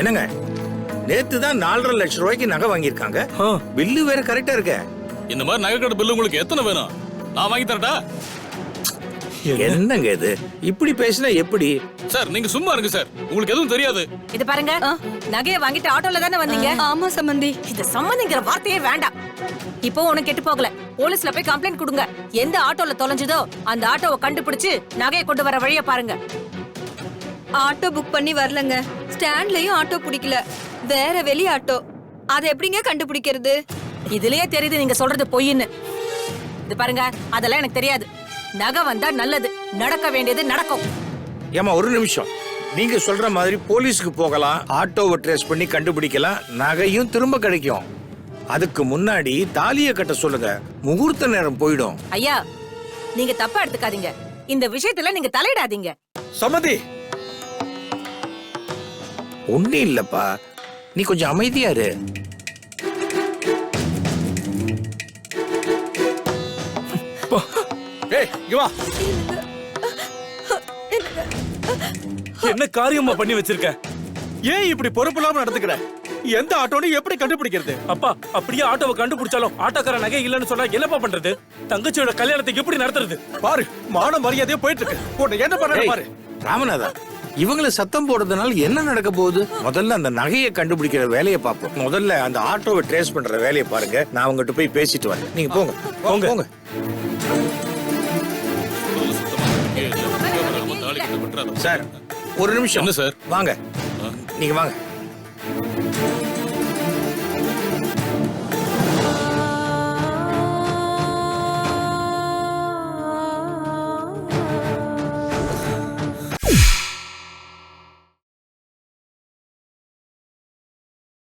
என்னங்க? நேத்து தான் நாலரை லட்சம் ரூபாய்க்கு நகை வாங்கியிருக்காங்க. பில்லு வேற கரெக்டா இருக்க. இந்த மாதிரி நகைக்கடை பில்லு உங்களுக்கு எத்தனை வேணும்? நான் வாங்கி தரட்டா? என்னங்க இது? இப்படி பேசினா எப்படி? சார் நீங்க சும்மா இருங்க சார். உங்களுக்கு எதுவும் தெரியாது. இது பாருங்க நகைய வாங்கிட்டு ஆட்டோல தானே வந்தீங்க? ஆமா சம்பந்தி. இது சம்மந்திங்கிற வார்த்தையே வேண்டாம். இப்போ உனக்கு கெட்டு போகல. போலீஸ்ல போய் கம்ப்ளைண்ட் கொடுங்க. எந்த ஆட்டோல தொலைஞ்சதோ அந்த ஆட்டோவை கண்டுபிடிச்சு நகையை கொண்டு வர வழிய பாருங்க. ஆட்டோ புக் பண்ணி வரலங்க. ஸ்டாண்ட்லயும் ஆட்டோ பிடிக்கல. வேற வெளி ஆட்டோ. அதை எப்படிங்க கண்டுபிடிக்கிறது? இதுலயே தெரியுது நீங்க சொல்றது பொய்ன்னு. இது பாருங்க அதெல்லாம் எனக்கு தெரியாது. நகை வந்தா நல்லது. நடக்க வேண்டியது நடக்கும். ஏமா ஒரு நிமிஷம். நீங்க சொல்ற மாதிரி போலீஸ்க்கு போகலாம் ஆட்டோவை ட்ரேஸ் பண்ணி கண்டுபிடிக்கலாம் நகையும் திரும்ப கிடைக்கும். அதுக்கு முன்னாடி தாலியை கட்ட சொல்லுங்க. முகூர்த்த நேரம் போயிடும். ஐயா நீங்க தப்பா எடுத்துக்காதீங்க. இந்த விஷயத்துல நீங்க தலையிடாதீங்க. சம்மந்தி ஒண்ணு இல்லப்பா. நீ கொஞ்சம் அமைதியா இரு. என்ன காரியமா பண்ணி வச்சிருக்க? ஏன் இப்படி பொறுப்பு இல்லாம நடந்துக்கிற? எந்த ஆட்டோன்னு எப்படி கண்டுபிடிக்கிறது? அப்பா அப்படியே ஆட்டோவை கண்டுபிடிச்சாலும் ஆட்டோக்கார நகை இல்லைன்னு சொன்னா என்னப்பா பண்றது? தங்கச்சியோட கல்யாணத்தை எப்படி நடத்துறது? பாரு மான மரியாதையே போயிட்டு இருக்கு. உன்னை என்ன பண்ண பாரு. ராமநாதா இவங்களை சத்தம் போடுறதுனால என்ன நடக்க போகுது? முதல்ல அந்த நகையை கண்டுபிடிக்கிற வேலையை பார்ப்போம். முதல்ல அந்த ஆட்டோவை ட்ரேஸ் பண்ற வேலையை பாருங்க. நான் அவங்ககிட்ட போய் பேசிட்டு வரேன். நீங்க போங்க. போங்க. போங்க. சார் ஒரு நிமிஷம். சார்? வாங்க. நீங்க வாங்க.